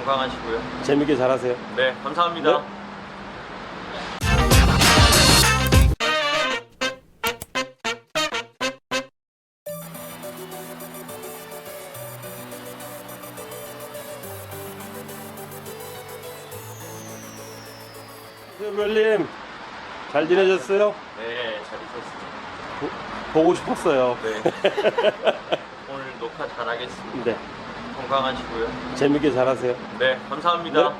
건강하시고요. 재밌게 잘하세요. 네, 감사합니다. 네. 별님 잘 지내셨어요? 네, 잘 있었습니다. 보고 싶었어요. 네. 오늘 녹화 잘하겠습니다. 네, 건강하시고요. 재밌게 잘하세요. 네, 감사합니다. 네.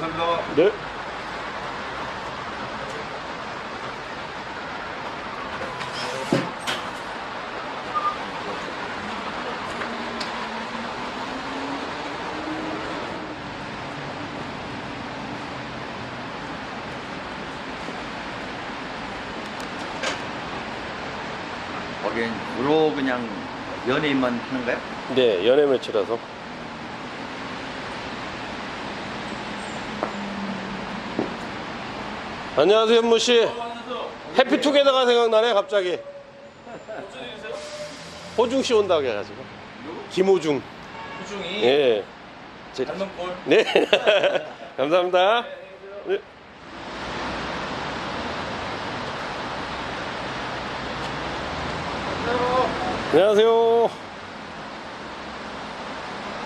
감사합니다. 네. 거긴 그냥 연예인만 하는 거야? 네, 연애 매치라서. 안녕하세요, 현무 씨. 해피투게더가 생각나네, 갑자기. 호중 씨 온다고 해가지고. 김호중. 후중이 예. 제- 닮은 꼴. 네. 감사합니다. 네. 안녕하세요.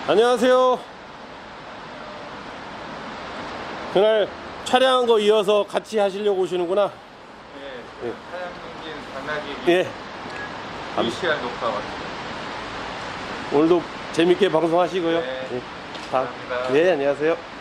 안녕하세요. 그날 촬영한 거 이어서 같이 하시려고 오시는구나. 네, 사장님 장난기 예. VCR 녹화 왔습니다. 오늘도 재밌게 방송하시고요. 네. 예. 다- 감사합니다. 네, 안녕하세요.